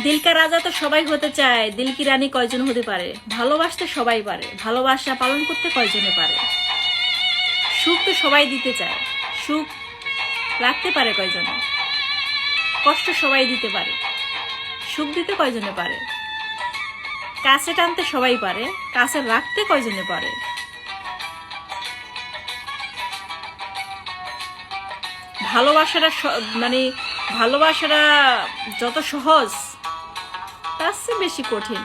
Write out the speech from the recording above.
দিলকা রাজা তো সবাই হতে চায়। দিলকি রানী কয়জন হতে পারে? ভালোবাসতে সবাই পারে। ভালোবাসা পালন করতে কয়জনে পারে? সুখ তো সবাই দিতে চায়। সুখ রাখতে পারে কয়জনে? কষ্ট সবাই দিতে পারে। সুখ দিতে কয়জনে পারে? কাছে টানতে সবাই পারে। কাছে রাখতে কয়জনে পারে? ভালোবাসাটা মানে ভালোবাসাটা যত সহজ তার চেয়ে বেশি কঠিন।